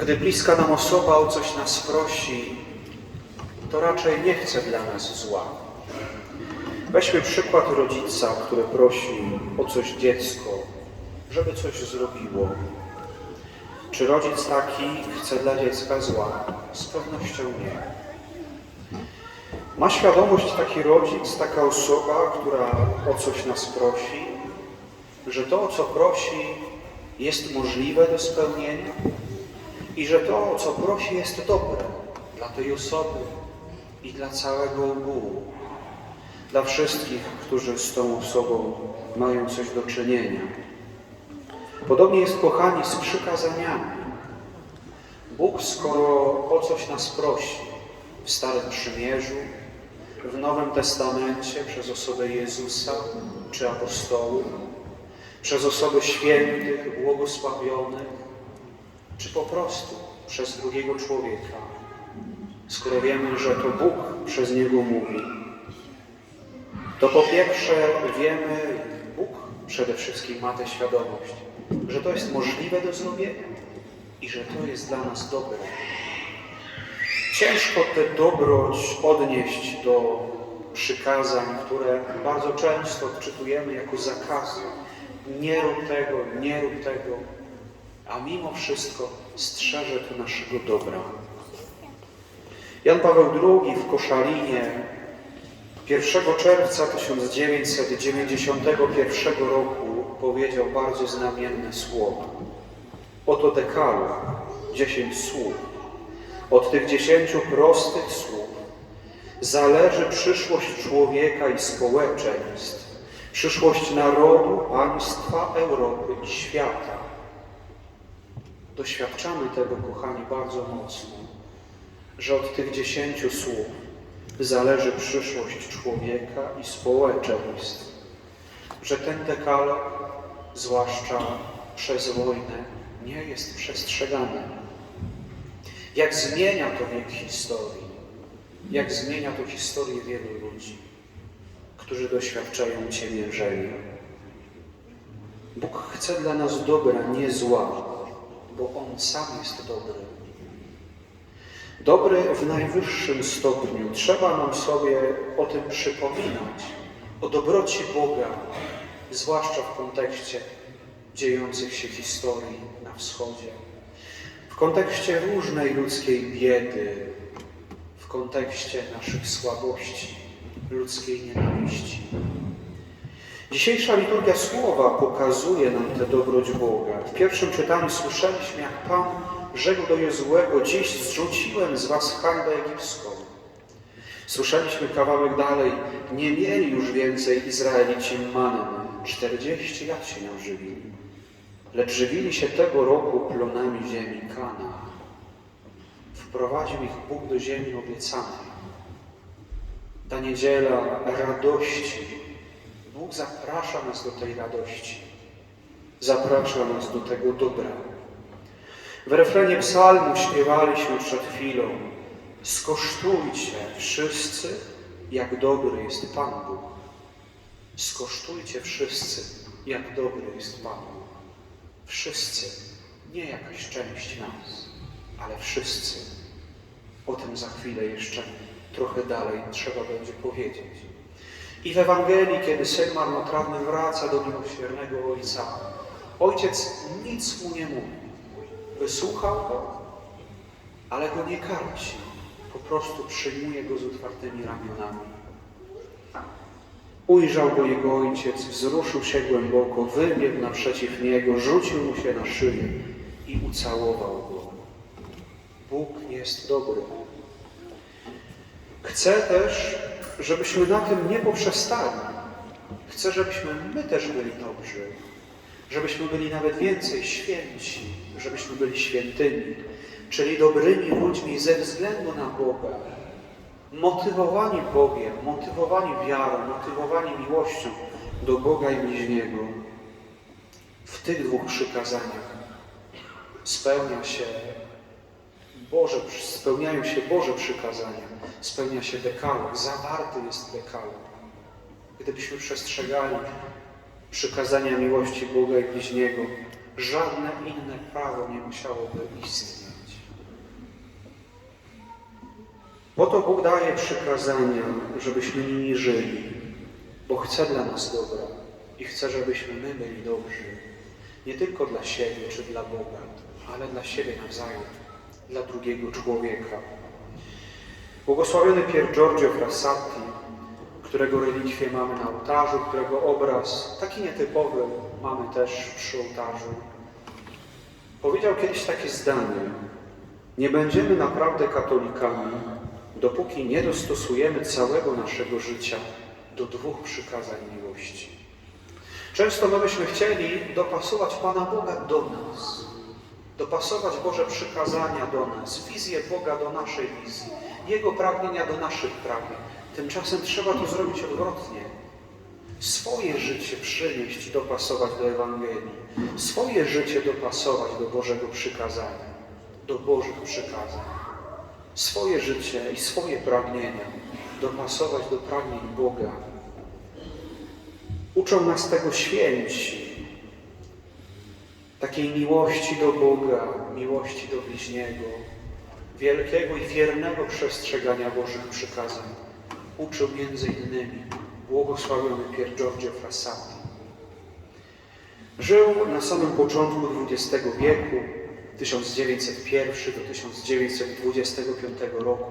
Gdy bliska nam osoba o coś nas prosi, to raczej nie chce dla nas zła. Weźmy przykład rodzica, który prosi o coś dziecko, żeby coś zrobiło. Czy rodzic taki chce dla dziecka zła? Z pewnością nie. Ma świadomość taki rodzic, taka osoba, która o coś nas prosi, że to, o co prosi, jest możliwe do spełnienia i że to, co prosi, jest dobre dla tej osoby i dla całego ogółu, dla wszystkich, którzy z tą osobą mają coś do czynienia. Podobnie jest, kochani, z przykazaniami. Bóg, skoro o coś nas prosi w Starym Przymierzu, w Nowym Testamencie przez osobę Jezusa czy apostołów, przez osoby świętych, błogosławionych, czy po prostu przez drugiego człowieka, skoro wiemy, że to Bóg przez niego mówi, to po pierwsze wiemy, Bóg przede wszystkim ma tę świadomość, że to jest możliwe do zrobienia i że to jest dla nas dobre. Ciężko tę dobroć odnieść do przykazań, które bardzo często odczytujemy jako zakazy. Nie rób tego, nie rób tego, a mimo wszystko strzeże to naszego dobra. Jan Paweł II w Koszalinie 1 czerwca 1991 roku powiedział bardzo znamienne słowa. Oto dekalog, dziesięć słów. Od tych dziesięciu prostych słów zależy przyszłość człowieka i społeczeństw, przyszłość narodu, państwa, Europy i świata. Doświadczamy tego, kochani, bardzo mocno, że od tych dziesięciu słów zależy przyszłość człowieka i społeczeństw, że ten dekalog, zwłaszcza przez wojnę, nie jest przestrzegany. Jak zmienia to wiek historii, jak zmienia to historię wielu ludzi, którzy doświadczają ciemiężenia. Bóg chce dla nas dobra, nie zła, bo On sam jest dobry. Dobry w najwyższym stopniu. Trzeba nam sobie o tym przypominać, o dobroci Boga, zwłaszcza w kontekście dziejących się historii na wschodzie, w kontekście różnej ludzkiej biedy, w kontekście naszych słabości, ludzkiej nienawiści. Dzisiejsza liturgia słowa pokazuje nam tę dobroć Boga. W pierwszym czytaniu słyszeliśmy, jak Pan rzekł do Jozłego, dziś zrzuciłem z was hańbę egipską. Słyszeliśmy kawałek dalej, nie mieli już więcej Izraelici manny. 40 lat się nią żywili. Lecz żywili się tego roku plonami ziemi Kana. Wprowadził ich Bóg do ziemi obiecanej. Ta niedziela radości. Bóg zaprasza nas do tej radości. Zaprasza nas do tego dobra. W refrenie psalmu śpiewaliśmy przed chwilą Skosztujcie wszyscy, jak dobry jest Pan Bóg. Skosztujcie wszyscy, jak dobry jest Pan Bóg. Wszyscy, nie jakaś część nas, ale wszyscy. O tym za chwilę jeszcze trochę dalej trzeba będzie powiedzieć. I w Ewangelii, kiedy syn marnotrawny wraca do miłosiernego Ojca, Ojciec nic mu nie mówi. Wysłuchał go, ale go nie karci. Po prostu przyjmuje go z otwartymi ramionami. Ujrzał go jego ojciec, wzruszył się głęboko, wybiegł naprzeciw niego, rzucił mu się na szyję i ucałował go. Bóg jest dobry. Chce też, żebyśmy na tym nie poprzestali. Chce, żebyśmy my też byli dobrzy, żebyśmy byli nawet więcej święci, żebyśmy byli świętymi, czyli dobrymi ludźmi ze względu na Boga, motywowani Bogiem, motywowani wiarą, motywowani miłością do Boga i bliźniego. W tych dwóch przykazaniach spełnia się Boże, spełniają się Boże przykazania, spełnia się dekalog, zawarty jest dekalog. Gdybyśmy przestrzegali przykazania miłości Boga i bliźniego, żadne inne prawo nie musiałoby istnieć. Po to Bóg daje przykazania, żebyśmy nimi żyli, bo chce dla nas dobra i chce, żebyśmy my byli dobrzy. Nie tylko dla siebie czy dla Boga, ale dla siebie nawzajem dla drugiego człowieka. Błogosławiony Pier Giorgio Frassati, którego relikwie mamy na ołtarzu, którego obraz, taki nietypowy, mamy też przy ołtarzu, powiedział kiedyś takie zdanie: Nie będziemy naprawdę katolikami, dopóki nie dostosujemy całego naszego życia do dwóch przykazań miłości. Często my byśmy chcieli dopasować Pana Boga do nas, dopasować Boże przykazania do nas, wizję Boga do naszej wizji, Jego pragnienia do naszych pragnień. Tymczasem trzeba to zrobić odwrotnie. Swoje życie przynieść i dopasować do Ewangelii, swoje życie dopasować do Bożego przykazania, do Bożych przykazań, swoje życie i swoje pragnienia dopasować do pragnień Boga. Uczą nas tego święci, takiej miłości do Boga, miłości do bliźniego, wielkiego i wiernego przestrzegania Bożych przykazań. Uczył między innymi błogosławiony Pier Giorgio Frassati. Żył na samym początku XX wieku, 1901 do 1925 roku.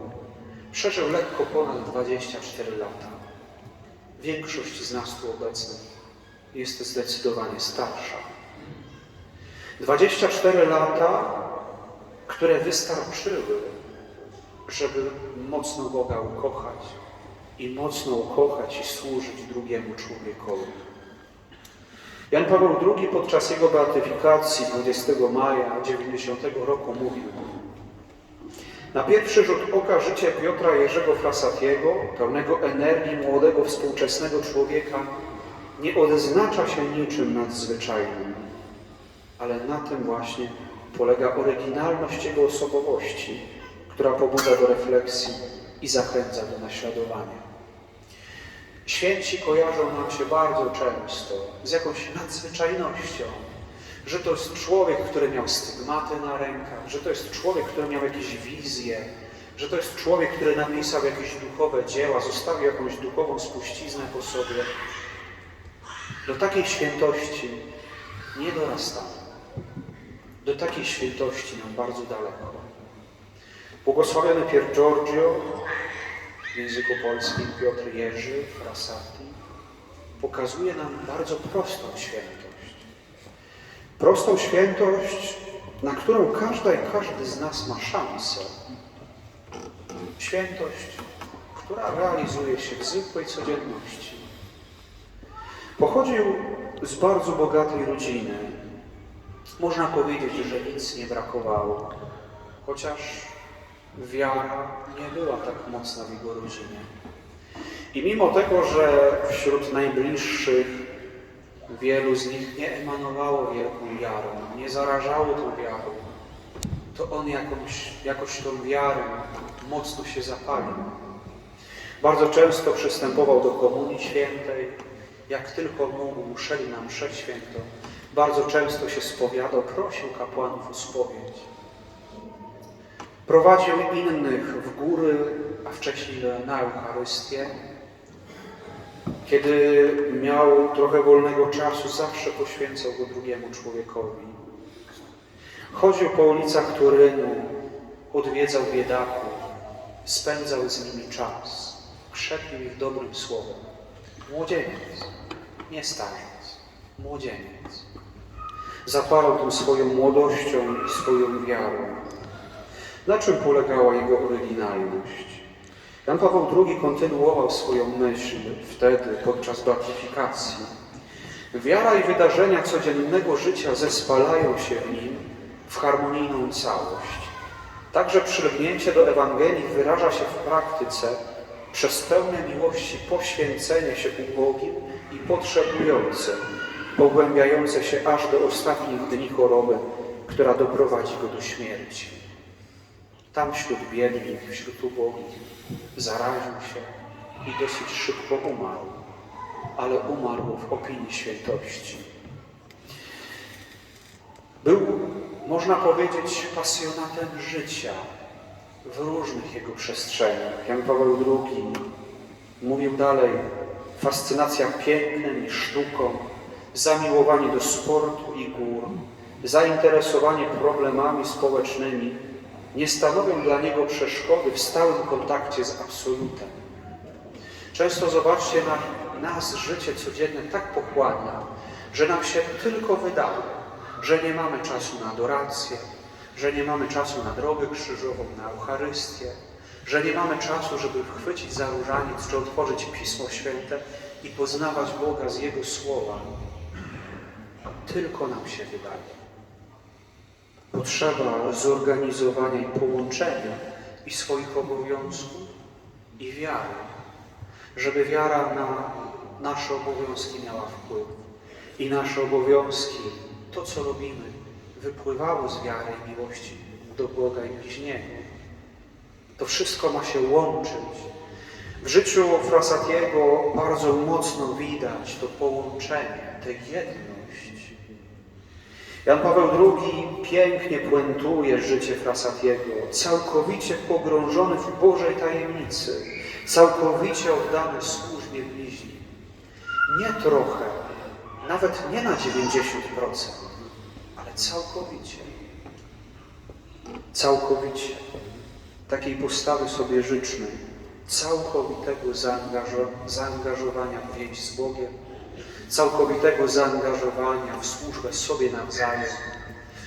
Przeżył lekko ponad 24 lata. Większość z nas tu obecnych jest zdecydowanie starsza. 24 lata, które wystarczyły, żeby mocno Boga ukochać i mocno ukochać i służyć drugiemu człowiekowi. Jan Paweł II podczas jego beatyfikacji 20 maja 90 roku mówił Na pierwszy rzut oka życie Piotra Jerzego Frassatiego, pełnego energii młodego współczesnego człowieka, nie odznacza się niczym nadzwyczajnym, ale na tym właśnie polega oryginalność jego osobowości, która pobudza do refleksji i zachęca do naśladowania. Święci kojarzą nam się bardzo często z jakąś nadzwyczajnością, że to jest człowiek, który miał stygmaty na rękach, że to jest człowiek, który miał jakieś wizje, że to jest człowiek, który napisał jakieś duchowe dzieła, zostawił jakąś duchową spuściznę po sobie. Do takiej świętości nie dorastamy. Do takiej świętości nam bardzo daleko. Błogosławiony Pier Giorgio w języku polskim Piotr Jerzy Frassati pokazuje nam bardzo prostą świętość. Prostą świętość, na którą każda i każdy z nas ma szansę. Świętość, która realizuje się w zwykłej codzienności. Pochodził z bardzo bogatej rodziny. Można powiedzieć, że nic nie brakowało, chociaż wiara nie była tak mocna w jego rodzinie. I mimo tego, że wśród najbliższych wielu z nich nie emanowało wielką wiarą, nie zarażało tą wiarą, to on jakąś, jakoś tą wiarę mocno się zapalił. Bardzo często przystępował do Komunii Świętej, jak tylko mógł, szedł na mszę świętą. Bardzo często się spowiadał, prosił kapłanów o spowiedź. Prowadził innych w góry, a wcześniej na Eucharystię. Kiedy miał trochę wolnego czasu, zawsze poświęcał go drugiemu człowiekowi. Chodził po ulicach Turynu, odwiedzał biedaków, spędzał z nimi czas, krzepił ich dobrym słowem. Młodzieniec, nie starzec, młodzieniec. Zapalał tą swoją młodością i swoją wiarą. Na czym polegała jego oryginalność? Jan Paweł II kontynuował swoją myśl wtedy, podczas beatyfikacji. Wiara i wydarzenia codziennego życia zespalają się w nim w harmonijną całość. Także przylgnięcie do Ewangelii wyraża się w praktyce przez pełne miłości poświęcenie się ubogim i potrzebującym, pogłębiające się aż do ostatnich dni choroby, która doprowadzi go do śmierci. Tam wśród biednych, wśród ubogich zaraził się i dosyć szybko umarł, ale umarł w opinii świętości. Był, można powiedzieć, pasjonatem życia. w różnych jego przestrzeniach. Jan Paweł II mówił dalej, fascynacja pięknem i sztuką, zamiłowanie do sportu i gór, zainteresowanie problemami społecznymi nie stanowią dla niego przeszkody w stałym kontakcie z absolutem. Często zobaczcie, na, nas życie codzienne tak pochłania, że nam się tylko wydaje, że nie mamy czasu na adorację, że nie mamy czasu na drogę krzyżową, na Eucharystię, że nie mamy czasu, żeby chwycić za różaniec czy otworzyć Pismo Święte i poznawać Boga z Jego Słowa. Tylko nam się wydaje. Potrzeba zorganizowania i połączenia i swoich obowiązków i wiary, żeby wiara na nasze obowiązki miała wpływ i nasze obowiązki, to co robimy, wypływało z wiary i miłości do Boga i bliźniego. To wszystko ma się łączyć. W życiu Frasatiego bardzo mocno widać to połączenie, tę jedność. Jan Paweł II pięknie puentuje życie Frasatiego, całkowicie pogrążony w Bożej tajemnicy, całkowicie oddany służbie bliźni. Nie trochę, nawet nie na 90%, ale całkowicie. Całkowicie. Takiej postawy sobie życzmy, całkowitego zaangażo- zaangażowania w więź z Bogiem, całkowitego zaangażowania w służbę sobie nawzajem,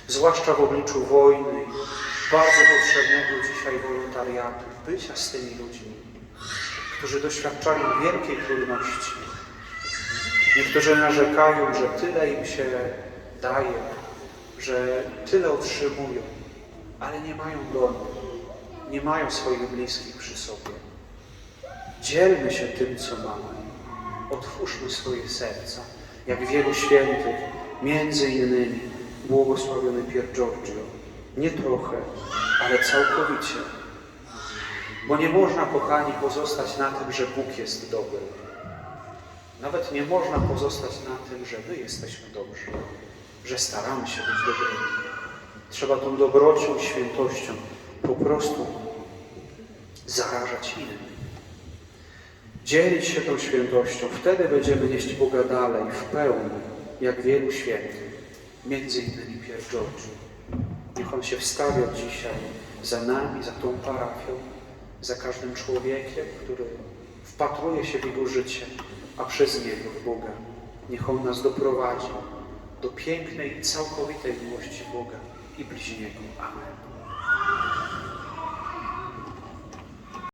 zwłaszcza w obliczu wojny, bardzo potrzebnego dzisiaj wolontariatu, bycia z tymi ludźmi, którzy doświadczają wielkiej trudności. Niektórzy narzekają, że tyle im się daje, że tyle otrzymują, ale nie mają domu, nie mają swoich bliskich przy sobie. Dzielmy się tym, co mamy. Otwórzmy swoje serca, jak wielu świętych, między innymi błogosławiony Pier Giorgio. Nie trochę, ale całkowicie. Bo nie można, kochani, pozostać na tym, że Bóg jest dobry. Nawet nie można pozostać na tym, że my jesteśmy dobrzy, że staramy się być dobrymi. Trzeba tą dobrocią, świętością po prostu zarażać innych. Dzielić się tą świętością, wtedy będziemy nieść Boga dalej, w pełni, jak wielu świętych, między innymi Pier Giorgio. Niech On się wstawia dzisiaj za nami, za tą parafią, za każdym człowiekiem, który wpatruje się w Jego życie, a przez Niego w Boga. Niech On nas doprowadzi do pięknej i całkowitej miłości Boga i bliźniego. Amen.